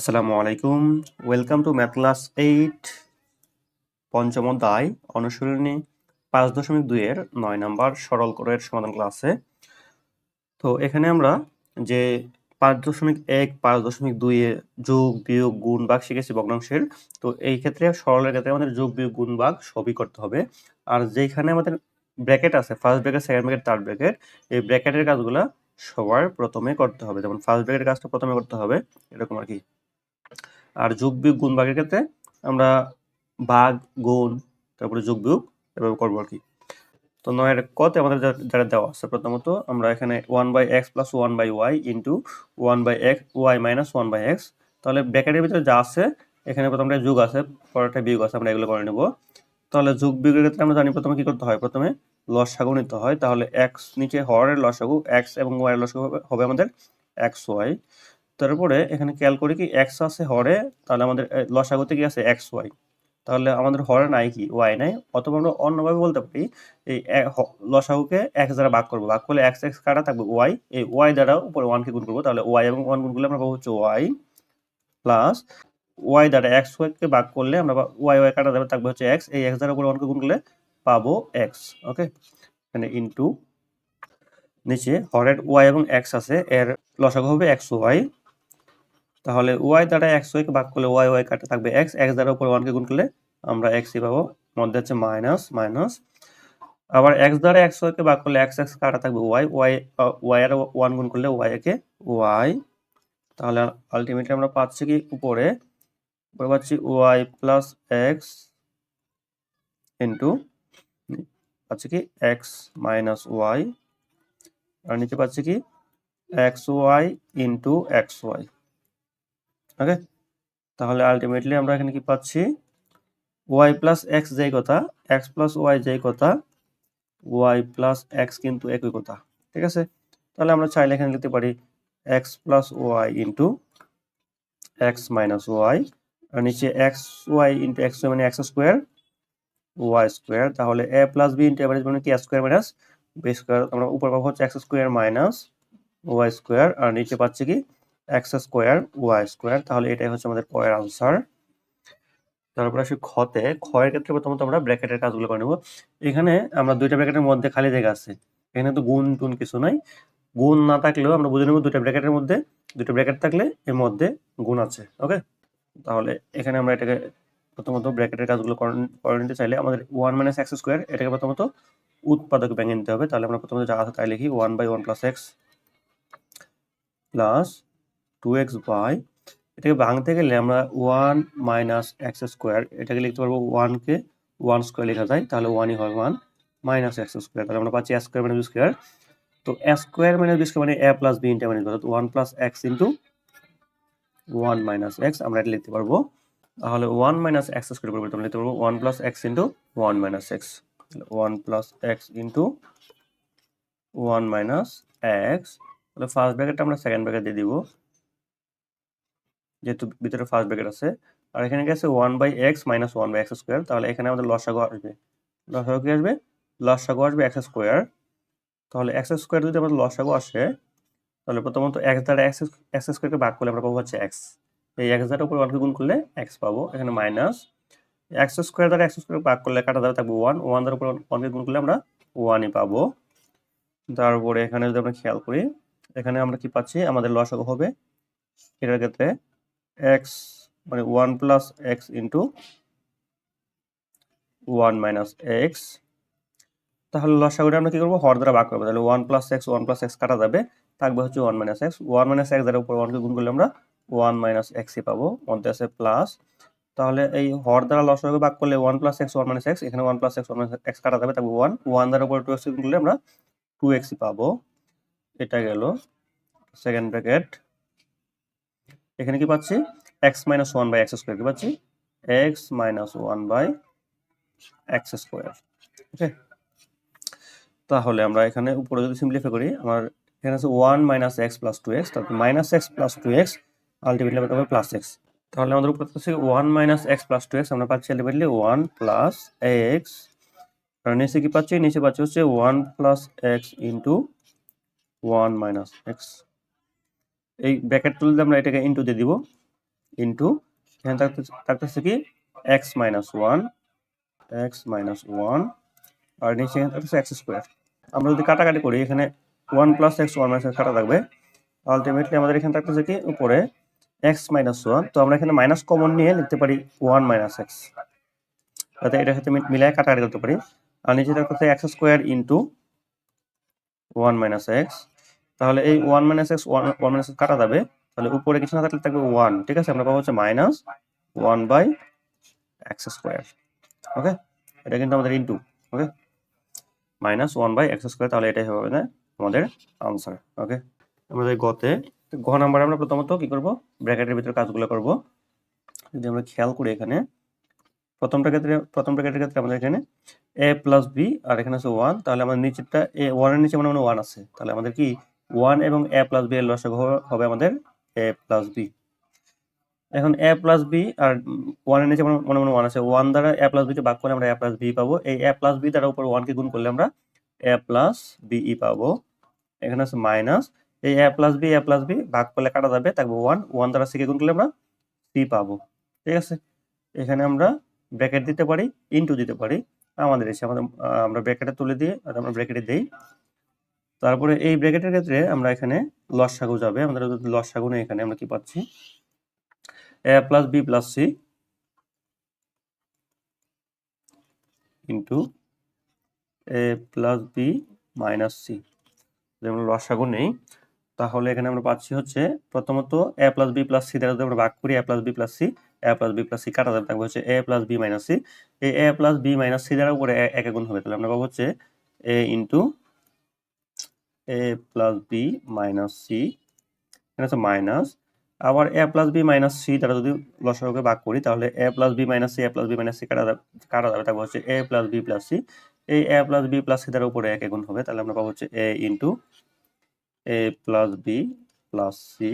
আসসালামু আলাইকুম। Welcome to math class eight পঞ্চম অধ্যায়, অনুশীলনী পাঁচ দশমিক দুইয়ের নয় নাম্বার সরল করের সমাধান ক্লাসে তো এখানে আমরা যে পাঁচ দশমিক এক, পাঁচ দশমিক দুইয়ে যোগ, বিয়োগ, গুণ ভাগ শিখেছি ভগ্নাংশের, তো এই ক্ষেত্রে সরলের ক্ষেত্রে আমাদের যোগ, বিয়োগ, গুণ ভাগ সবই করতে হবে। আর যেখানে আমাদের ব্র্যাকেট আছে first bracket second bracket third bracket এই ব্র্যাকেটের কাজগুলো সবার প্রথমে করতে হবে। যেমন ফার্স্ট ব্র্যাকেটের কাজটা প্রথমে করতে হবে, এরকম আর কি। আর যোগ বিয়োগ গুণ ভাগের ক্ষেত্রে আমরা ভাগ, গুণ, তারপরে যোগ বিয়োগ এভাবে করব আর কি। তো নয়ের কত আমাদের যারা দেওয়া আছে, প্রথমত আমরা এখানে one by X plus one by Y into one by X Y minus one by X তাহলে ব্র্যাকেটের ভিতরে যা আছে, এখানে প্রথমটা যোগ আছে পরেরটা বিয়োগ আছে, আমরা এগুলো করে নেব। তাহলে যোগ বিয়োগের ক্ষেত্রে আমরা জানি প্রথমে কী করতে হয়? প্রথমে লসাগু নিতে হয়। তাহলে এক্স নিচে হরের লসাগু এক্স এবং ওয়াই লসাগু হবে আমাদের এক্স ওয়াই তারপরে এখানে খেয়াল করি কি এক্স আছে হরে, তাহলে আমাদের লসাগুতে কি আছে এক্স ওয়াই তাহলে আমাদের হরে নাই কি ওয়াই নাই। অথবা আমরা অন্যভাবে বলতে পারি, এই লসাগুকে এক্স দ্বারা ভাগ করব। ভাগ করলে এক্স এক্স কাটা থাকবে ওয়াই এই ওয়াই দ্বারা উপরে ওয়ানকে গুণ করব, তাহলে ওয়াই এবং ওয়ান গুণ করলে আমরা পাবো হচ্ছে ওয়াই প্লাস ওয়াই দ্বারা এক্স ওয়াইকে ভাগ করলে আমরা ওয়াই ওয়াই কাটা যাবে থাকবে হচ্ছে এক্স এই এক্স দ্বারা উপরে ওয়ানকে গুণ করলে পাবো এক্স ওকে এখানে ইনটু নিচে হরের ওয়াই এবং এক্স আছে, এর লসাগু হবে এক্স ওয়াই তাহলে ওয়াই দ্বারা এক্স ওয়াইকে ভাগ করলে ওয়াই ওয়াই কাটা থাকবে এক্স এক্স দ্বারা উপরে ওয়ানকে গুণ করলে আমরা এক্সই পাবো। মধ্যে হচ্ছে মাইনাস মাইনাস আবার এক্স দ্বারা এক্স ওয়াইকে ভাগ করলে এক্স এক্স কাটা থাকবে ওয়াই ওয়াই ওয়াই আর ওয়ান গুণ করলে ওয়াই একে ওয়াই তাহলে আলটিমেটলি আমরা পাচ্ছি কি উপরে? উপরে পাচ্ছি ওয়াই প্লাস এক্স ইন্টু পাচ্ছি কি এক্স মাইনাস ওয়াই আর নিচে পাচ্ছি কি X Y into X Y okay তাহলে আলটিমেটলি আমরা এখানে কি পাচ্ছি? ওয়াই প্লাস এক্স যেই কথা এক্স প্লাস ওয়াই যেই কথা ওয়াই প্লাস এক্স কিন্তু একই কথা, ঠিক আছে? তাহলে আমরা চাইলে এখানে লিখতে পারি X plus Y into X minus Y আর নিচে এক্স ওয়াই ইন্টু এক্স মানে এক্স স্কোয়ার ওয়াই স্কোয়ার তাহলে A plus B into average মানে কি? স্কোয়ার মাইনাস বি স্কোয়ার আমরা উপর পাবো হচ্ছে X square minus Y square আর নিচে পাচ্ছি কি? এক্স স্কোয়ার ওয়াই স্কোয়ার, তাহলে এটাই হচ্ছে আমাদের পরের আনসার তারপর আসি খতে ক্ষয়ের ক্ষেত্রে প্রথমত আমরা ব্র্যাকেটের কাজগুলো করে নেব। এখানে আমরা দুইটা ব্র্যাকেটের মধ্যে খালি জায়গা আছে। এখানে তো গুণ টুন কিছু নাই। গুণ না থাকলেও আমরা বুঝে নেব দুইটা ব্র্যাকেটের মধ্যে দুটো ব্র্যাকেট থাকলে এর মধ্যে গুণ আছে ওকে তাহলে এখানে আমরা এটাকে প্রথমত ব্র্যাকেটের কাজগুলো করে নিতে চাইলে আমাদের ওয়ান মাইনাস এক্স স্কোয়ার এটাকে প্রথমত উৎপাদক ভেঙে নিতে হবে। তাহলে আমরা প্রথমত যা আছে তাই লিখি one by one plus X plus two X by এটাকে ভাঙতে গেলে আমরা ওয়ান মাইনাস এক্স স্কোয়ার এটাকে লিখতে পারব ওয়ানকে ওয়ান স্কোয়ার লেখা যায়, তাহলে ওয়ানই হয় ওয়ান মাইনাস এক্স স্কোয়ার তাহলে আমরা পাচ্ছি স্কোয়ার মাইনাস স্কোয়ার তো স্কোয়ার মাইনাস বি স্কোয়ার মানে এ প্লাস বি ইন্টু মানে one plus X into one minus X আমরা এটা লিখতে পারব। তাহলে ওয়ান মাইনাস এক্স স্কোয়ার পরিবর্তন লিখতে পারব one plus X into one minus X one plus X into one minus X তাহলে ফার্স্ট ব্র্যাকেটটা আমরা সেকেন্ড ব্র্যাকেট দিয়ে দিব। যেহেতু ভিতরে ফার্স্ট ব্র্যাকেট আছে। আর এখানে গেছে one by X minus one by X square তাহলে এখানে আমাদের লসাগু আসবে। লসাগু কি আসবে? লসাগু আসবে এক্স স্কোয়ার তাহলে এক্স স্কোয়ার যদি আমাদের লসাগু আসে, তাহলে প্রথমত এক্স দ্বারা এক্স এক্স স্কোয়ারকে ভাগ করলে আমরা পাবো হচ্ছে এক্স এই এক্স দ্বারা উপরে ওয়ানকে গুণ করলে এক্স পাবো, এখানে মাইনাস এক্স স্কোয়ার দ্বারা এক্স স্কোয়ার ভাগ করলে কাটা দ্বারা থাকবে ওয়ান ওয়ান দ্বারা উপরে ওয়ানকে গুণ করলে আমরা ওয়ানই পাবো। তারপরে এখানে যদি আমরা খেয়াল করি, এখানে আমরা কি পাচ্ছি? আমাদের লসাগু হবে, এটার ক্ষেত্রে এক্স মানে one plus X into one minus X তাহলে লসাগুটা আমরা কি করব? হর দ্বারা ভাগ করব। তাহলে one plus X one plus X কাটা যাবে। থাকবে হচ্ছে one minus X one minus X দ্বারা উপর ওয়ানকে গুণ করলে আমরা ওয়ান মাইনাস এক্সই পাবো। মধ্যে আছে প্লাস তাহলে এই হর দ্বারা লসাগু ভাগ করলে one plus X one minus X এখানে one plus X one minus X কাটা যাবে, থাকবে ওয়ান ওয়ান দ্বারা উপর টু এক্স গুণ করলে আমরা টু এক্সই পাবো। এটা গেল সেকেন্ড ব্র্যাকেট এখানে কি পাচ্ছি? X minus one by X square কি পাচ্ছি? X minus one by X square okay তাহলে আমরা এখানে উপরে যদি সিম্পলিফাই করি, আমার এখানে আছে one minus X plus two X তারপর minus X plus two X ultimately হবে প্লাস এক্স তাহলে আমাদের উপরে আছে one minus X plus two X আমরা পাচ্ছি আলটিমেটলি ওয়ান প্লাস এক্স আর নিচে কি পাচ্ছি? নিচে পাচ্ছি হচ্ছে one plus X into one minus X এই ব্র্যাকেট তুললে আমরা এটাকে ইনটু দিয়ে দিব। ইনটু এখানে থাকতেছে কি? X minus one X minus one আর নিচে এখানে থাকতেছে এক্স স্কোয়ার আমরা যদি কাটাকাটি করি, এখানে one plus X one minus কাটা থাকবে। আলটিমেটলি আমাদের এখানে থাকতেছে কি? উপরে এক্স মাইনাস ওয়ান তো আমরা এখানে মাইনাস কমন নিয়ে লিখতে পারি ওয়ান মাইনাস এক্স যাতে এটার সাথে মিলায় কাটাকাটি করতে পারি। আর নিচে থাকতেছে X square into one minus X তাহলে এই one minus X one one minus কাটা যাবে। তাহলে উপরে কিছু না থাকলে থাকবে ওয়ান ঠিক আছে? আমরা পাবো হচ্ছে minus one by X square okay এটা কিন্তু আমাদের into okay minus one by X square তাহলে এটাই হবে না আমাদের আনসার ওকে আমাদের গতে ঘ নাম্বারে আমরা প্রথমত কি করব? ব্র্যাকেটের ভিতরে কাজগুলো করব। যদি আমরা খেয়াল করি এখানে প্রথমটা ক্ষেত্রে প্রথম ব্র্যাকেটের ক্ষেত্রে আমাদের এখানে এ প্লাস বি আর এখানে আছে ওয়ান তাহলে আমাদের নিচেরটা এ ওয়ানের নিচে মানে মনে ওয়ান আছে। তাহলে আমাদের কি? ওয়ান এবং এ প্লাস বি এর লসাগু হবে- আমাদের এ প্লাস বি। এখন এ প্লাস বি আর ওয়ানের নিচে মনে মনে ওয়ান আছে, ওয়ান দ্বারা এ প্লাস বিকে ভাগ করে আমরা এ প্লাস বি পাবো। এই এ প্লাস বি দ্বারা উপর ওয়ানকে গুণ করলে আমরা এ প্লাস বিই পাবো। এখানে আছে মাইনাস। এই A plus B, A plus B ভাগ করলে কাটা যাবে, থাকবে ওয়ান। ওয়ান দ্বারা সিকে গুণ করলে আমরা সি পাবো। ঠিক আছে? এখানে আমরা ব্র্যাকেট দিতে পারি ইনটু দিতে পারি। আমাদের এসে আমাদের আমরা ব্র্যাকেটে তুলে দিয়ে আমরা ব্র্যাকেটে দেই। তারপরে এই ব্র্যাকেটের ক্ষেত্রে আমরা এখানে লসাগু যাবে। আমাদের লসাগু নেই এখানে, আমরা কি পাচ্ছি? A plus B plus C into A plus B minus C আমরা লসাগু নেই, তাহলে এখানে আমরা পাচ্ছি হচ্ছে প্রথমত A plus B plus C দ্বারা যদি আমরা ভাগ করি A plus B plus C A plus B plus C কাটা যাবে থাকবে হচ্ছে A plus B minus C এই A plus B minus C দ্বারা উপরে এক গুণ হবে, তাহলে আমরা পাবো হচ্ছে A into A plus B minus C এখানে হচ্ছে মাইনাস আবার A plus B minus C দ্বারা যদি লসাগুকে ভাগ করি, তাহলে A plus B minus C A plus B minus C কাটা কাটা যাবে। তারপর হচ্ছে A plus B plus C এই A plus B plus C দ্বারা উপরে এক গুণ হবে। তাহলে আমরা পাবো হচ্ছে A into A plus B plus C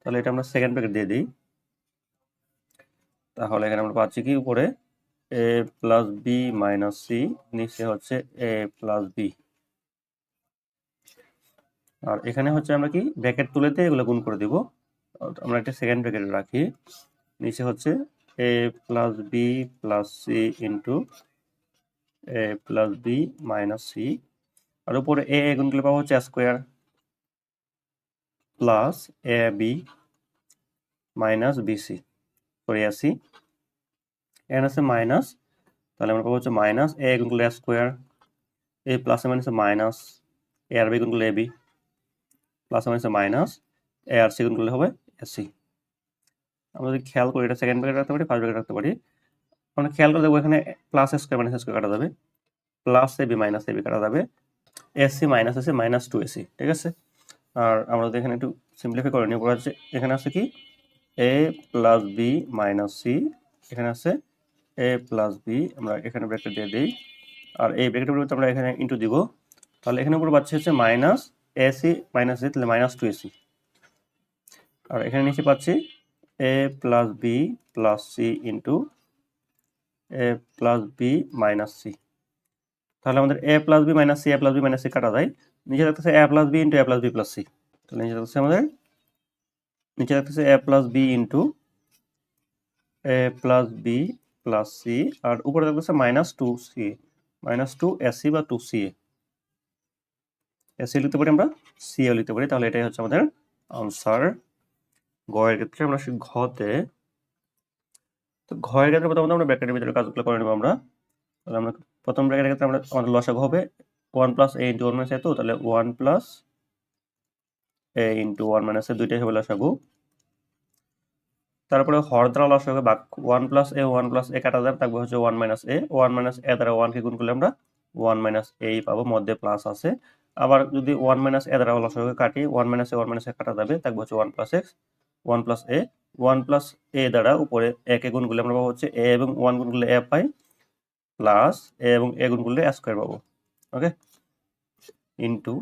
তাহলে এটা আমরা সেকেন্ড ব্র্যাকেট দিয়ে দিই। তাহলে এখানে আমরা পাচ্ছি কি? উপরে A plus B minus C নিচে হচ্ছে এ প্লাস বি আর এখানে হচ্ছে আমরা কি ব্র্যাকেট তুলেতে এগুলো গুণ করে দিব। আমরা একটা সেকেন্ড ব্র্যাকেট রাখি। নিচে হচ্ছে A plus B plus C into A plus B minus C আর উপরে এ গুণ করলে পাবো হচ্ছে square plus A B minus BC sorry AC এখানে আছে মাইনাস তাহলে আমরা পাবো হচ্ছে মাইনাস এ গুণ করলে square A plus minus minus A R B গুণ করলে A B plus minus minus A R C গুণ করলে হবে এসি আমরা যদি খেয়াল করি এটা সেকেন্ড ব্র্যাকেট রাখতে পারি ফার্স্ট ব্র্যাকেট রাখতে পারি, আমরা খেয়াল করে দেখব এখানে প্লাস স্কোয়ার মাইনাস স্কোয়ার কাটা যাবে। Plus A B minus A B কাটা যাবে। AC minus AC minus two AC ঠিক আছে? আর আমরা যদি এখানে একটু সিম্পলিফাই করে নিই পরে হচ্ছে এখানে আছে কি? A plus B minus C এখানে আছে এ প্লাস বি আমরা এখানে ব্র্যাকেট দিয়ে দিই। আর এই ব্র্যাকেটের পরিবর্তে আমরা এখানে ইন্টু দিব, তাহলে এখানে উপরে পাচ্ছি হচ্ছে মাইনাস এসি মাইনাস এ তাহলে মাইনাস টু এসি আর এখানে নিচে পাচ্ছি A plus B plus C into A plus B minus C তাহলে আমাদের A plus B minus C A plus B minus C কাটা যায়। নিচে থাকতেছে A plus B into A plus B plus C তাহলে নিচে থাকতেছে আমাদের, নিচে থাকতেছে A plus B into A plus B plus C আর উপরে থাকতেছে minus two C minus two AC বা টু সি এসি লিখতে পারি আমরা? সি ও লিখতে পারি। তাহলে এটাই হচ্ছে আমাদের আনসার গয়ের ক্ষেত্রে আমরা আসি ঘতে। তো ঘয়ের ক্ষেত্রে প্রথমত আমরা ব্র্যাকেটের ভিতরে কাজগুলো করে নেব আমরা। তাহলে আমরা প্রথম ব্র্যাকেটের ক্ষেত্রে আমরা আমাদের লসাগু হবে। One plus A into one minus A তো? তাহলে one plus A into one minus A দুইটাই হবে লসাগু। তারপরে হর দ্বারা লসাগু বাক one plus A one plus A কাটা যাবে থাকবে হচ্ছে one minus A one minus A দ্বারা ওয়ানকে গুণ করলে আমরা ওয়ান মাইনাস এই পাবো। মধ্যে প্লাস আছে। আবার যদি ওয়ান মাইনাস এ দ্বারা লসাগুকে কাটি one minus A one minus A কাটা যাবে থাকবে হচ্ছে one plus X one plus A one plus A দ্বারা উপরে একে গুণ করলে আমরা পাবো হচ্ছে এ এবং ওয়ান গুণ করলে এ পাই প্লাস এ এবং এ গুণ করলে স্কোয়ার পাবো ওকে ইন্টু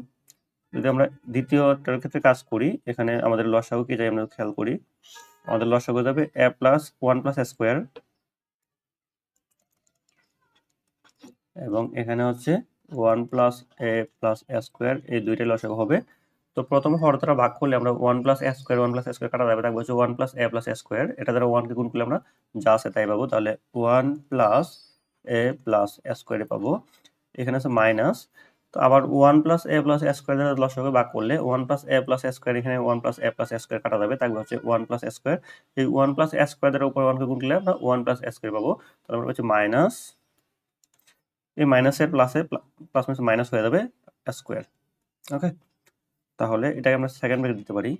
যদি আমরা দ্বিতীয়টার ক্ষেত্রে কাজ করি, এখানে আমাদের লসাগু কি যাই আমরা খেয়াল করি, আমাদের লসাগু যাবে A plus one plus square এবং এখানে হচ্ছে one plus A plus A square এই দুইটাই লসাগু হবে তো প্রথম হর দ্বারা ভাগ করলে আমরা one plus A square one plus A square কাটা যাবে থাকবে হচ্ছে one plus A plus A square এটা দ্বারা ওয়ানকে গুণ করলে আমরা যা আছে তাই পাবো তাহলে one plus A plus A স্কোয়ারে পাবো এখানে আছে মাইনাস তো আবার one plus A plus A square দ্বারা লসাগু ভাগ করলে one plus A plus A square এখানে one plus A plus A square কাটা যাবে থাকবে হচ্ছে ওয়ান প্লাস এ স্কোয়ার এই ওয়ান প্লাস এ স্কোয়ার দ্বারা উপরে ওয়ানকে গুণ করলে আমরা ওয়ান প্লাস এ স্কোয়ার পাবো তাহলে আমরা হচ্ছে মাইনাস এই মাইনাসের প্লাসে প্লাস মাইনাস মাইনাস হয়ে যাবে স্কোয়ার ওকে তাহলে এটাকে আমরা সেকেন্ড ব্রেক দিতে পারি।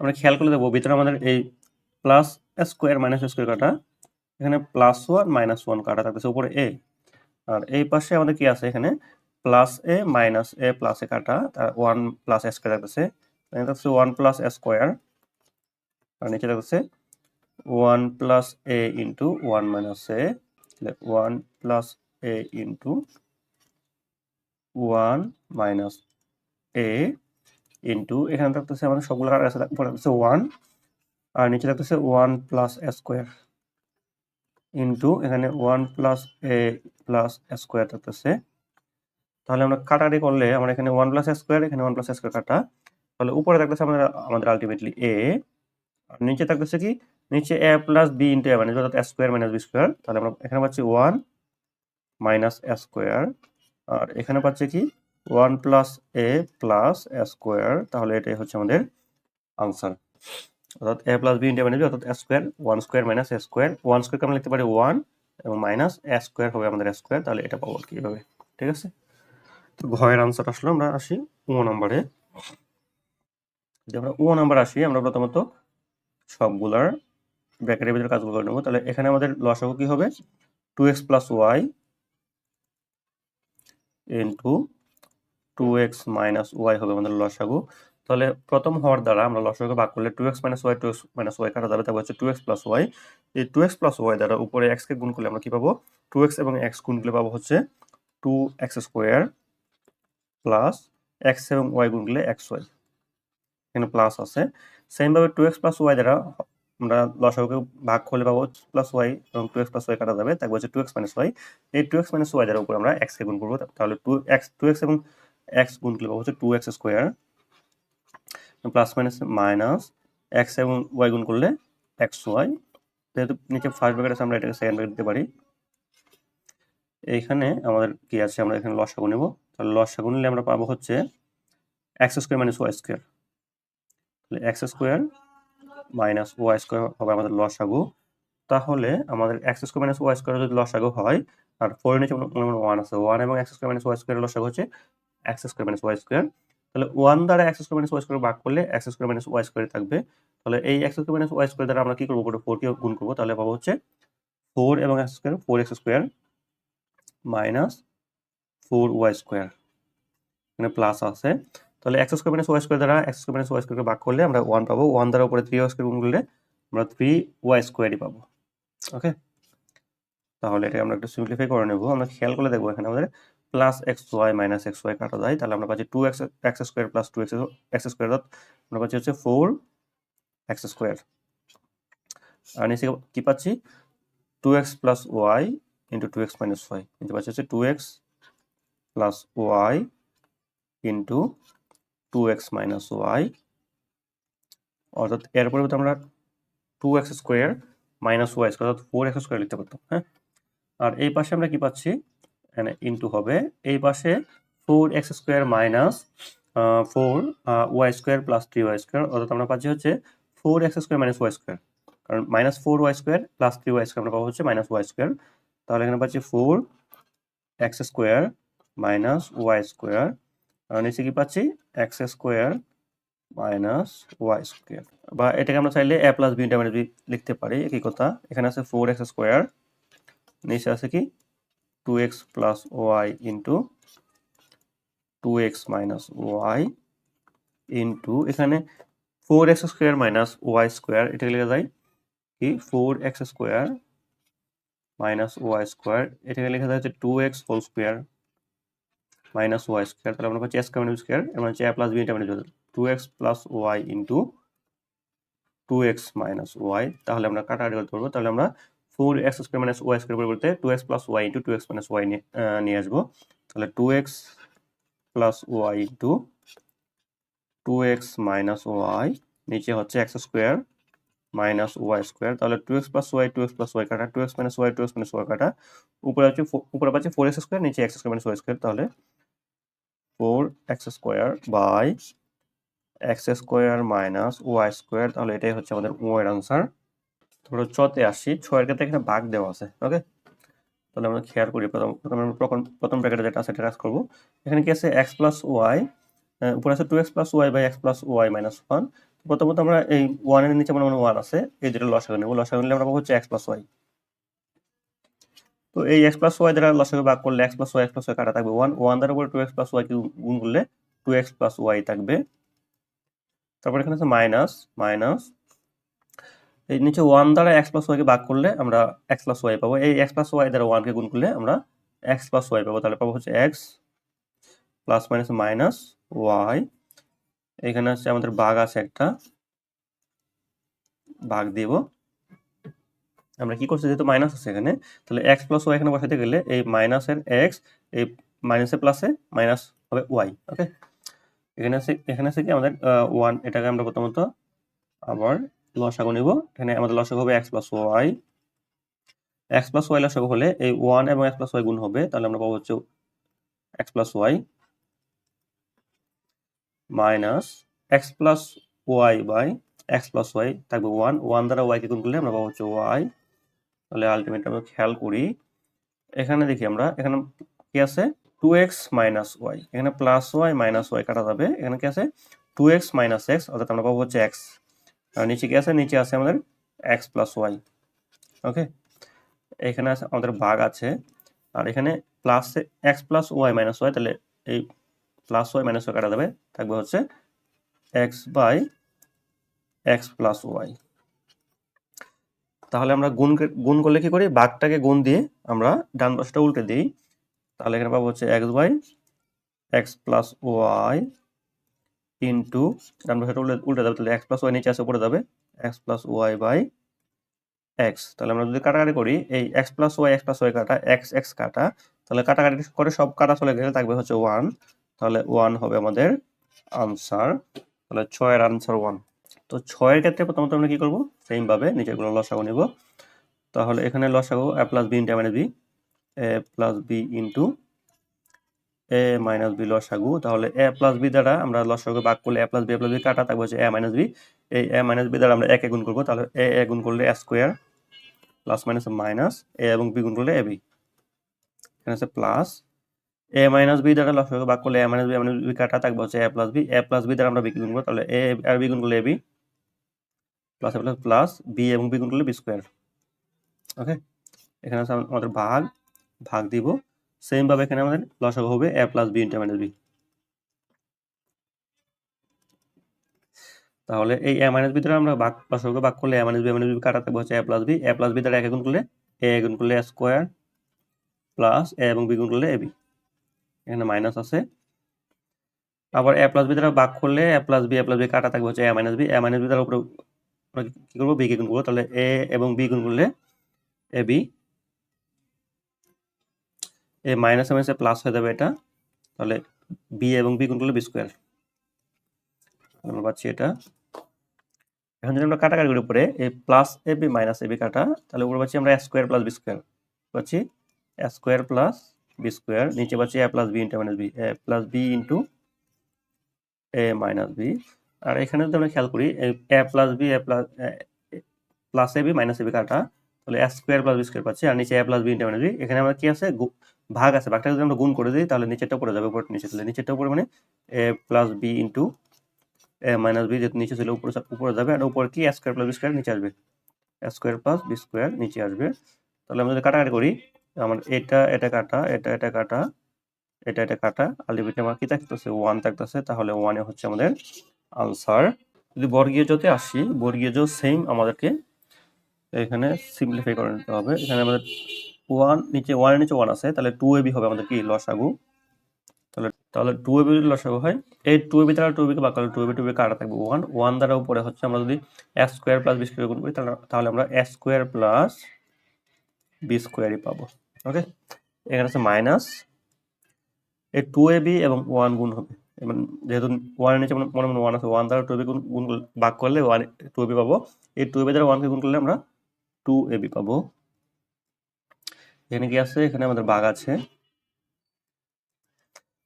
আমরা খেয়াল করে দেবো ভিতরে আমাদের এই প্লাস স্কোয়ার মাইনাস স্কোয়ার কাটা, এখানে প্লাস ওয়ান মাইনাস ওয়ান কাটা থাকতেছে উপরে এ আর এই পাশে আমাদের কি আছে এখানে? Plus A minus A plus A কাটা, তার ওয়ান প্লাস স্কোয়ার থাকতেছে। থাকছে ওয়ান প্লাস স্কোয়ার আর নিচে থাকতেছে one plus A into one minus A one plus A into one minus A into এখানে থাকতেছে আমাদের সবগুলো কাটা আছে উপরে থাকতেছে ওয়ান আর নিচে থাকতেছে ওয়ান প্লাস স্কোয়ার ইন্টু এখানে one plus a plus square থাকতেছে। তাহলে আমরা কাটাকাটি করলে আমরা এখানে ওয়ান প্লাস স্কোয়ার এখানে ওয়ান প্লাস স্কোয়ার কাটা। তাহলে উপরে থাকতেছে আমাদের আমাদের আলটিমেটলি এ আর নিচে থাকতেছে কি? নিচে a plus b into a মানে অর্থাৎ a square minus b square তাহলে আমরা এখানে পাচ্ছি ওয়ান মাইনাস এ স্কোয়ার আর এখানে পাচ্ছি কি? One plus a plus a square তাহলে এটাই হচ্ছে আমাদের আনসার অর্থাৎ এ প্লাস বি ইন্টু মানে অর্থাৎ a square one square minus a square one স্কোয়ারকে আমরা লিখতে পারি ওয়ান এবং মাইনাস এ স্কোয়ার হবে আমাদের স্কোয়ার তাহলে এটা পাবো কি হবে ঠিক আছে? তো ঘয়ের আনসার আসলে, আমরা আসি ও নাম্বারে যদি আমরা ও নাম্বার আসি, আমরা প্রথমত সবগুলার ব্র্যাকেটের ভিতরে কাজগুলো করে নেব। তাহলে এখানে আমাদের লসাগু কি হবে? Two x plus y into two x minus y হবে আমাদের লসাগু। তাহলে প্রথম হওয়ার দ্বারা আমরা লসাগুকে ভাগ করলে two x minus y two x minus y কাটা যাবে তারপর হচ্ছে টু এক্স প্লাস ওয়াই এই টু এক্স প্লাস ওয়াই দ্বারা উপরে এক্সকে গুণ করলে আমরা কি পাবো? টু এক্স এবং এক্স গুণ করলে পাবো হচ্ছে two x square plus x এবং ওয়াই গুণ করলে এক্স ওয়াই এখানে প্লাস আছে। সেমভাবে টু এক্স প্লাস ওয়াই দ্বারা আমরা লসাগুকে ভাগ করলে পাবো প্লাস ওয়াই এবং টু এক্স প্লাস ওয়াই কাটা যাবে, তারপর হচ্ছে টু এক্স মাইনাস ওয়াই এই টু এক্স মাইনাস ওয়াই দ্বারা উপরে আমরা এক্সকে গুণ করব, তাহলে টু এক্স টু এক্স এবং এক্স গুণ করলে পাবো হচ্ছে two x square plus minus minus x এবং ওয়াই গুণ করলে এক্স ওয়াই যেহেতু নিচে ফার্স্ট ব্র্যাকেট আছে, আমরা এটাকে সেকেন্ড ব্র্যাকেট দিতে পারি। এইখানে আমাদের কি আছে, আমরা এখানে লসাগু নেব। তাহলে লসাগু নিলে আমরা পাবো হচ্ছে x square minus y square তাহলে x square minus y square হবে আমাদের লসাগু। তাহলে আমাদের x square minus y square যদি লসাগু হয়, আর ফোর নিচে ওয়ান আছে। ওয়ান এবং x square minus y square লসাগু হচ্ছে x square minus y square তাহলে ওয়ান দ্বারা x square minus y square ভাগ করলে x square minus y square থাকবে। তাহলে এই x square minus y square দ্বারা আমরা কি করব? পুরো ফোরকে গুণ করব। তাহলে পাবো হচ্ছে ফোর এবং x square four x square minus four y square এখানে প্লাস আছে। তাহলে x square minus y square দ্বারা এক্স স্কোয়ার মাইনাস ওয়াই স্কোয়ারকে ভাগ করলে আমরা ওয়ান পাবো। ওয়ান দ্বারা উপরে থ্রি ওয়াই স্কোয়ার গুণ করলে আমরা থ্রি ওয়াই স্কোয়ারই পাবো। ওকে তাহলে এটা আমরা একটু সিম্পলিফাই করে নেব। আমরা খেয়াল করে দেখব এখানে আমাদের plus x y minus x y কাটা যায়। তাহলে আমরা পাচ্ছি two x x square plus two x x square আমরা পাচ্ছি হচ্ছে ফোর এক্স স্কোয়ার আর নিচে কি পাচ্ছি? Two x plus y into two x minus y কিন্তু পাচ্ছি হচ্ছে two x plus y into two x minus y অর্থাৎ এর পরিবর্তে আমরা two x square minus y square অর্থাৎ ফোর এক্স স্কোয়ার লিখতে পারতাম হ্যাঁ? আর এই পাশে আমরা কি পাচ্ছি? এখানে ইন্টু হবে। এই পাশে four x square minus four y square plus three y square অর্থাৎ আমরা পাচ্ছি হচ্ছে four x square minus y square কারণ minus four y square plus three y square আমরা পাবো হচ্ছে মাইনাস ওয়াই স্কোয়ার তাহলে এখানে পাচ্ছি four x square minus y square নিচে কি পাচ্ছি? X square minus y square বা এটাকে আমরা চাইলে a plus b intermediate b লিখতে পারি, একই কথা। এখানে আছে ফোর এক্স স্কোয়ার নিচে আছে কি? Two x plus y into two x minus y into এখানে four x square minus y square এটাকে লেখা যায় কি? Four x square minus y square এটাকে লেখা যায় হচ্ছে two x whole square minus y square তাহলে আমরা পাচ্ছি এস কামিনি স্কোয়ার মানে হচ্ছে এ plus b ইন্টারমিনি two x plus y into two x minus y তাহলে আমরা কাটাকাটি করতে পারব তাহলে আমরা four x square minus y square পরিবর্তে two x plus y into two x minus y নিয়ে আসব তাহলে two x plus y into two x minus y নিচে হচ্ছে x square minus y square তাহলে two x plus y two x plus y কাটা two x minus y two x minus y কাটা উপরে হচ্ছে উপরে পাচ্ছে ফোর এক্স স্কোয়ার নিচে x square minus y square তাহলে four x square by x square minus y square, তাহলে এটাই হচ্ছে আমাদের ওয়াই আনসার ধরো চতে আসি, ছয়ের ক্ষেত্রে এখানে ভাগ দেওয়া আছে ওকে তাহলে আমরা খেয়াল করি, প্রথম, প্রথমে প্রথম ব্র্যাকেটে যেটা আছে কাজ করব। এখানে কি আছে? এক্স প্লাস ওয়াই উপরে আছে two x plus y by x plus y minus one. প্রথমত আমরা এই ওয়ানের নিচে মনে ওয়ান আছে, এই দুটো লসাগু নেব। লসাগু নিলে আমরা হচ্ছে এক্স প্লাস ওয়াই। তো এই এক্স প্লাস ওয়াই দ্বারা লসাগু ভাগ করলে x plus y x plus y কাটা থাকবে ওয়ান ওয়ান দ্বারা উপরে টু এক্স প্লাস ওয়াই গুণ করলে টু এক্স প্লাস ওয়াই থাকবে তারপর এখানে আছে মাইনাস মাইনাস এই নিচে ওয়ান দ্বারা এক্স প্লাস ওয়াইকে ভাগ করলে আমরা এক্স প্লাস ওয়াই পাবো এই এক্স প্লাস ওয়াই দ্বারা ওয়ানকে গুণ করলে আমরা এক্স প্লাস ওয়াই পাবো তাহলে পাবো হচ্ছে x plus minus minus y এখানে হচ্ছে আমাদের বাঘ আছে একটা ভাগ দিব আমরা কি করছি? যেহেতু মাইনাস আছে এখানে, তাহলে এক্স প্লাস ওয়াই এখানে বসাতে গেলে এই মাইনাসের এক্স এই মাইনাসের প্লাসে মাইনাস হবে ওয়াই ওকে এখানে আছে এখানে আছে কি? আমাদের ওয়ান এটাকে আমরা প্রথমত আবার লসাগু নিব। এখানে আমাদের লসাগু হবে x plus y x plus y লসাগু হলে এই ওয়ান এবং এক্স প্লাস ওয়াই গুণ হবে, তাহলে আমরা পাবো হচ্ছে x plus y minus x plus y by x plus y থাকবে ওয়ান ওয়ান দ্বারা ওয়াইকে গুণ করলে আমরা পাবো হচ্ছে ওয়াই তাহলে আলটিমেট আমরা খেয়াল করি। এখানে দেখি আমরা, এখানে কি আছে? টু এক্স মাইনাস ওয়াই এখানে প্লাস ওয়াই মাইনাস ওয়াই কাটা যাবে। এখানে কি আছে? টু এক্স মাইনাস এক্স অর্থাৎ আমরা পাবো হচ্ছে এক্স আর নিচে কি আছে? নিচে আছে আমাদের এক্স প্লাস ওয়াই ওকে এখানে আছে আমাদের ভাগ আছে। আর এখানে plus x plus y minus y তাহলে এই প্লাস ওয়াই মাইনাস ওয়াই কাটা যাবে। থাকবে হচ্ছে x by x plus y তাহলে আমরা গুণ গুণ করলে কি করি? বাঘটাকে গুণ দিয়ে আমরা ডান পাশটা উল্টে দিই। তাহলে এখানে পাবো হচ্ছে x by x plus y into ডান পাশটা উল্টে উল্টে যাবে, তাহলে এক্স প্লাস ওয়াই নিচে আসে উপরে যাবে। X plus y by x তাহলে আমরা যদি কাটাকাটি করি, এই x plus y x plus y কাটা এক্স এক্স কাটা, তাহলে কাটাকাটি করে সব কাটা চলে গেলে থাকবে হচ্ছে ওয়ান তাহলে ওয়ান হবে আমাদের আনসার তাহলে ছয়ের আনসার ওয়ান তো ছয়ের ক্ষেত্রে প্রথমত আমরা কি করব? সেম ভাবে নিচেগুলো লসাগু নিব। তাহলে এখানে লসাগু a plus b into minus b a plus b into a minus b লসাগু। তাহলে এ প্লাস বি দ্বারা আমরা লসাগু ভাগ করলে a plus b a plus b কাটা থাকবে হচ্ছে এ মাইনাস বি এই এ মাইনাস বি দ্বারা আমরা একে গুণ করব। তাহলে এ এ গুণ করলে a square plus minus minus a এবং বি গুণ করলে এ বি এখানে আছে প্লাস এ মাইনাস বি দ্বারা লসাগু ভাগ করলে a minus b minus b কাটা থাকবে হচ্ছে a plus b a plus b দ্বারা আমরা বি গুণ করব? তাহলে এ আর বি গুণ করলে a b plus plus plus b এবং বি গুণ করলে বি স্কোয়ার ওকে এখানে আছে আমাদের ভাগ ভাগ দিব। সেম ভাবে এখানে আমাদের লসাগু হবে a plus b into minus b তাহলে এই এ মাইনাস বি দ্বারা আমরা ভাগ, লসাগুকে ভাগ করলে a minus b minus b কাটা থাকবে হচ্ছে a plus b a plus b দ্বারা একে গুণ করলে এ গুণ করলে এ স্কোয়ার প্লাস এ এবং বি গুণ করলে এ বি এখানে মাইনাস আছে। আবার এ প্লাস বি দ্বারা ভাগ করলে a plus b a plus b কাটা থাকবে হচ্ছে a minus b a minus b দ্বারা উপরে আমরা কি করব? বি কে গুণ করব। তাহলে এ এবং বি গুণ করলে এ বি এ মাইনাস মাইনাসে প্লাস হয়ে যাবে এটা। তাহলে বি এবং বি গুণ করলে বি স্কোয়ার আমরা পাচ্ছি এটা। এখন যদি আমরা কাটাকাটি করি উপরে এই plus a b minus a b কাটা, তাহলে উপরে পাচ্ছি আমরা স্কোয়ার প্লাস বি স্কোয়ার পাচ্ছি স্কোয়ার প্লাস বি স্কোয়ার নিচে পাচ্ছি a plus b into minus b a plus b into a minus b আর এখানে যদি আমরা খেয়াল করি a plus b a plus plus a b minus a b কাটা, তাহলে a square plus b square পাচ্ছি, আর নিচে a plus b into minus b এখানে আমরা কি আছে? ভাগ আছে। ভাগটা যদি আমরা গুণ করে দিই, তাহলে নিচেরটা উপরে যাবে উপরে, নিচে চলে নিচেরটা উপরে মানে a plus b into a minus b যেহেতু নিচে ছিল উপরে উপরে যাবে, আর উপরে কি? স্কোয়ার প্লাস বি স্কোয়ার নিচে আসবে। স্কোয়ার প্লাস বি স্কোয়ার নিচে আসবে। তাহলে আমরা যদি কাটাকাটি করি, আমার এটা এটা কাটা, এটা এটা কাটা, এটা এটা কাটা আলটিমেটলি আমার কি থাকতেছে? ওয়ান থাকতেছে। তাহলে ওয়ানে হচ্ছে আমাদের আনসার যদি বর্গীয় জতে আসি, বর্গীয় জোত সেম আমাদেরকে এখানে সিম্পলিফাই করে নিতে হবে। এখানে আমাদের ওয়ান নিচে ওয়ানের নিচে ওয়ান আছে, তাহলে টু এবি হবে আমাদের কি? লসাগু। তাহলে তাহলে টু এবি লসাগু হয়, এই টু এবি দ্বারা টু বিকে বাদ করলে টু এবি টু বি কাটা থাকবে ওয়ান ওয়ান দ্বারা উপরে হচ্ছে আমরা যদি s square plus b square গুণ করি, তাহলে তাহলে আমরা এস স্কোয়ার প্লাস বি স্কোয়ারই পাবো। ওকে এখানে আছে মাইনাস এই টু এ বি এবং ওয়ান গুণ হবে। এবং যেহেতু ওয়ানের নিচে মনে মনে ওয়ান আছে ওয়ান দ্বারা টু এবি গুণ গুণ ভাগ করলে ওয়ান টু এবি পাবো। এই টু এবি দ্বারা ওয়ানকে গুণ করলে আমরা টু এবি পাবো। এখানে কি আছে? এখানে আমাদের ভাগ আছে।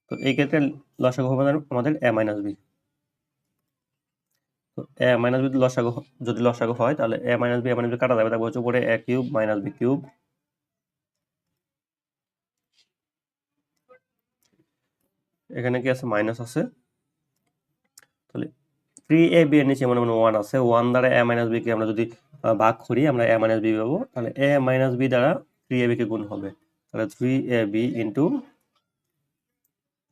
তো এই ক্ষেত্রে লসাগু হবে আমাদের- এ মাইনাস বি তো এ মাইনাস বি লসাগু যদি লসাগু হয়, তাহলে a minus b a minus b কাটা যাবে। তারপর হচ্ছে উপরে a cube minus b cube এখানে কি আছে? মাইনাস আছে। তাহলে থ্রি এ বি এর নিচে মনে মনে ওয়ান আছে। ওয়ান দ্বারা এ মাইনাস বি কে আমরা যদি ভাগ করি, আমরা এ মাইনাস বি পাবো। তাহলে এ মাইনাস বি দ্বারা থ্রি এ বি কে গুণ হবে। তাহলে three a b into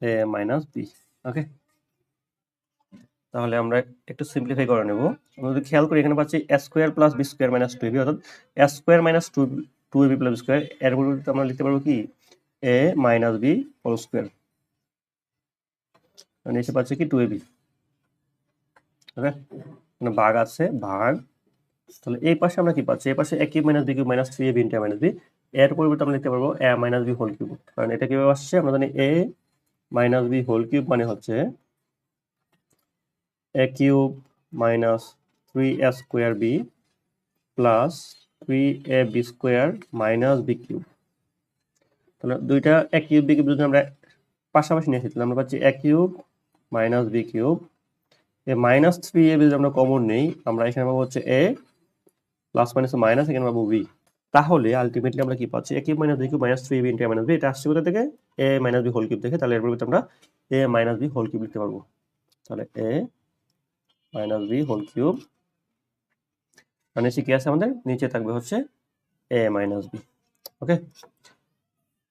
a minus b okay তাহলে আমরা একটু সিম্পলিফাই করে নেব। আমরা যদি খেয়াল করি, এখানে পাচ্ছি a square plus b square minus two b অর্থাৎ a square minus two two b plus square এর পরিবর্তে আমরা লিখতে পারব কি? A minus b whole square নিচে পাচ্ছি কি টু এ বি ওকে মানে ভাগ আছে, ভাগ। তাহলে এই পাশে আমরা কি পাচ্ছি? এই পাশে a minus b cube minus three a b minus b এর পরিবর্তে আমরা লিখতে পারব a minus b whole cube কারণ এটা কীভাবে আসছে? আমরা জানি a minus b whole cube মানে হচ্ছে a cube minus three a square b plus three a b square minus b cube তাহলে দুইটা এ কিউব বি কিউব যদি আমরা পাশাপাশি নিয়ে আসি, তাহলে আমরা পাচ্ছি a cube minus b cube a minus three a যদি আমরা কমন নেই, আমরা এখানে পাবো হচ্ছে এ প্লাস মাইনাস মাইনাস এখানে পাবো বি তাহলে আলটিমেটলি আমরা কি পাচ্ছি? A cube minus B cube minus three B into minus B এটা আসছে কোথা থেকে? A minus B whole cube থেকে। তাহলে এর আমরা A minus B whole cube লিখতে পারব। তাহলে A minus B whole cube আর নিচে কি আছে আমাদের? নিচে থাকবে হচ্ছে এ মাইনাস বি ওকে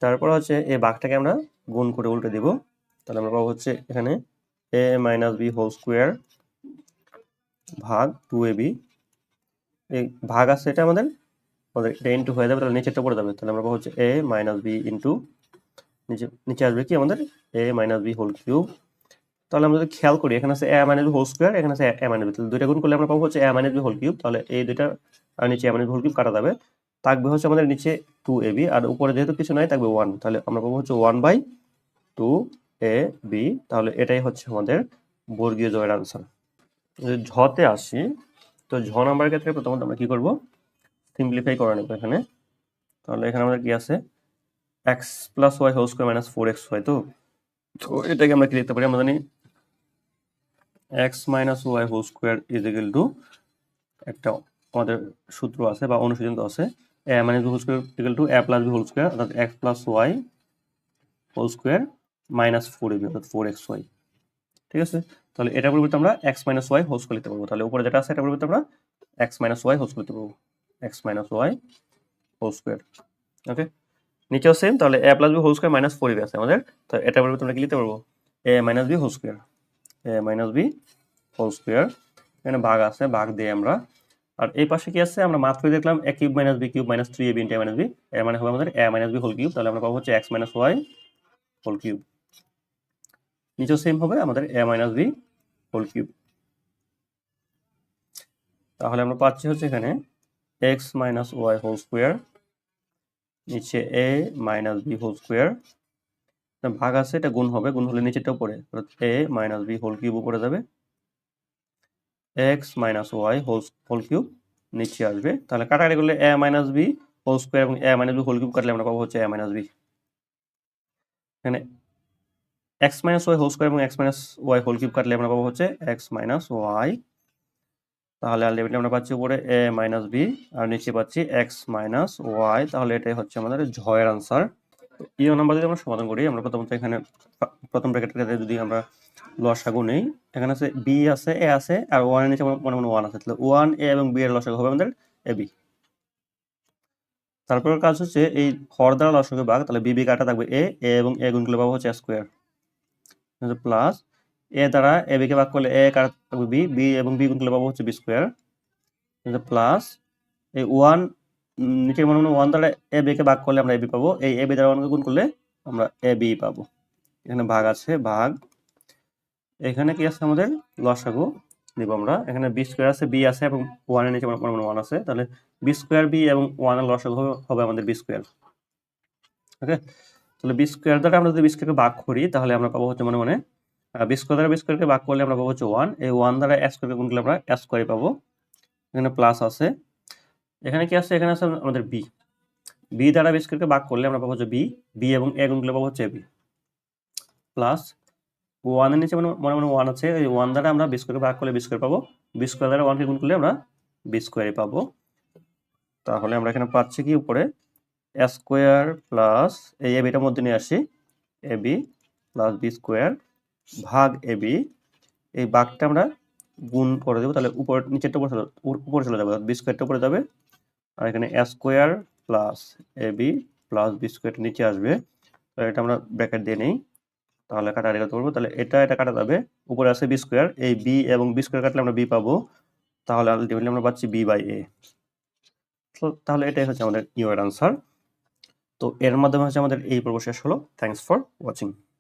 তারপর হচ্ছে এই বাঘটাকে আমরা গুণ করে উল্টে দিব। তাহলে আমরা পাবো হচ্ছে এখানে A minus B whole square ভাগ টু এ বি এই ভাগ আছে এটা আমাদের? আমাদের এটা ইন্টু হয়ে যাবে, তাহলে নিচেটা পড়ে যাবে। তাহলে আমরা হচ্ছে এ মাইনাস বি ইন্টু নিচে নিচে আসবে কি আমাদের? A minus B whole cube তাহলে আমরা যদি খেয়াল করি, এখানে আছে A minus B whole square এখানে আছে এ মাইনাস বি তাহলে দুইটা গুণ করলে আমরা পাবো হচ্ছে A minus B whole cube তাহলে এই দুইটা আর নিচে A minus B whole cube কাটা যাবে। থাকবে হচ্ছে আমাদের নিচে টু এ বি আর উপরে যেহেতু কিছু নাই, থাকবে ওয়ান তাহলে আমরা পাবো হচ্ছে one by two A B তাহলে এটাই হচ্ছে আমাদের বর্গীয় জয়ের আনসার যদি ঝতে আসি, তো ঝ নাম্বারের ক্ষেত্রে প্রথমত আমরা কি করব? সিম্পলিফাই করে নেব এখানে। তাহলে এখানে আমাদের কি আছে? X plus Y whole square minus four X Y তো? তো এটাকে আমরা কি লিখতে পারি? আমরা জানি X minus Y whole square is equal to একটা আমাদের সূত্র আছে বা অনুশীলন আছে। A minus B whole square equal to A plus B whole square অর্থাৎ X plus Y whole square minus four A B অর্থাৎ ফোর এক্স ওয়াই ঠিক আছে? তাহলে এটার পরিবর্তে আমরা X minus Y whole square লিখতে পারব। তাহলে উপরে যেটা আছে, এটার পরিবর্তে আমরা X minus Y whole square লিখতে পারব। X minus Y whole square okay নিচেও সেম তাহলে A plus B whole square minus four A B আছে আমাদের। তো এটার পরিবর্তে আমরা কি লিখতে পারব? A minus B whole square A minus B whole square এখানে ভাগ আছে, ভাগ দিয়ে আমরা। আর এই পাশে কি আছে? আমরা মাত্রই দেখলাম A cube minus B cube minus three A B into minus B এর মানে হবে আমাদের A minus B whole cube তাহলে আমরা পাবো হচ্ছে X minus Y whole cube নিচেও সেম হবে, আমাদের A minus B whole cube তাহলে আমরা পাচ্ছি হচ্ছে এখানে X minus Y whole square নিচে A minus B whole square ভাগ আছে, এটা গুণ হবে, গুণ হলে নিচেটা উপরে A minus B whole cube উপরে যাবে। X minus Y whole whole cube নিচে আসবে। তাহলে কাটাকাটি করলে A minus B whole square এবং A minus B whole cube কাটলে আমরা পাবো হচ্ছে এ মাইনাস বি এখানে X minus Y whole square এবং X minus Y whole cube কাটলে আমরা পাবো হচ্ছে এক্স মাইনাস ওয়াই তাহলে আলটিমেটলি আমরা পাচ্ছি উপরে এ মাইনাস বি আর নিচে পাচ্ছি এক্স মাইনাস ওয়াই তাহলে এটাই হচ্ছে আমাদের ঝয়ের আনসার ইও নাম্বার যদি আমরা সমাধান করি, আমরা প্রথমত এখানে প্র- প্রথম ব্র্যাকেটটাতে যদি আমরা লসাগু নেই, এখানে আছে বি আছে এ আছে আর ওয়ানের নিচে মনে মনে ওয়ান আছে। তাহলে ওয়ান এ এবং বি এর লসাগু হবে আমাদের এ বি তারপর কাজ হচ্ছে এই হর দ্বারা লসাগু ভাগ, তাহলে বি বি কাটা থাকবে এ এ এবং এ গুণ করলে পাবো হচ্ছে স্কোয়ার প্লাস এ দ্বারা এ বি কে ভাগ করলে এ কাটা থাকবে বি বি এবং বি গুণ করলে পাবো হচ্ছে বি স্কোয়ার প্লাস এই ওয়ান নিচের মনে মনে ওয়ান দ্বারা এ বি কে ভাগ করলে আমরা এ বি পাবো। এই এ বি দ্বারা ওয়ানকে গুণ করলে আমরা এ বি পাবো। এখানে ভাগ আছে, ভাগ। এখানে কি আছে আমাদের? লসাগু নিব আমরা। এখানে বি স্কোয়ার আছে বি আছে এবং ওয়ানের নিচে মনে মনে ওয়ান আছে। তাহলে বি স্কোয়ার বি এবং ওয়ানের লসাগু হবে আমাদের বি স্কোয়ার ওকে তাহলে বি স্কোয়ার দ্বারা আমরা যদি বি স্কোয়ারকে ভাগ করি, তাহলে আমরা পাবো হচ্ছে মনে মনে বি স্কোয়ার দ্বারা বি স্কোয়ারকে ভাগ করলে আমরা পাবো হচ্ছে ওয়ান এই ওয়ান দ্বারা এস স্কোয়ারকে গুণ করলে আমরা এস স্কোয়ারই পাবো। এখানে প্লাস আছে। এখানে কি আছে? এখানে আছে আমাদের বি বি দ্বারা বি স্কোয়ারকে ভাগ করলে আমরা পাবো হচ্ছে বি বি এবং এ গুণ করলে পাবো হচ্ছে বি প্লাস ওয়ানের নিচে মানে মনে মনে ওয়ান আছে। এই ওয়ান দ্বারা আমরা বি স্কোয়ারকে ভাগ করলে বি স্কোয়ার পাবো। বি স্কোয়ার দ্বারা ওয়ানকে গুণ করলে আমরা বি স্কোয়ারই পাবো। তাহলে আমরা এখানে পাচ্ছি কি উপরে? স্কোয়ার প্লাস এই এ বিটার মধ্যে নিয়ে আসি। A B plus B square ভাগ এ বি এই ভাগটা আমরা গুণ করে দেবো, তাহলে উপর, নিচেরটা উপরে চলে উপরে চলে যাবে বি স্কোয়ারটা উপরে যাবে। আর এখানে square plus A B plus B স্কোয়ারটা নিচে আসবে। তো এটা আমরা ব্র্যাকেট দিয়ে নেই। তাহলে কাটাকাটি করতে পারব। তাহলে এটা এটা কাটা যাবে। উপরে আছে বি স্কোয়ার। এই বি এবং বি স্কোয়ার কাটলে আমরা বি পাবো। তাহলে আলটিমেটলি আমরা পাচ্ছি বি বাই এ তাহলে এটাই হচ্ছে আমাদের নিউ এর আনসার তো এর মাধ্যমে হচ্ছে আমাদের এই পর্ব শেষ হলো। Thanks for watching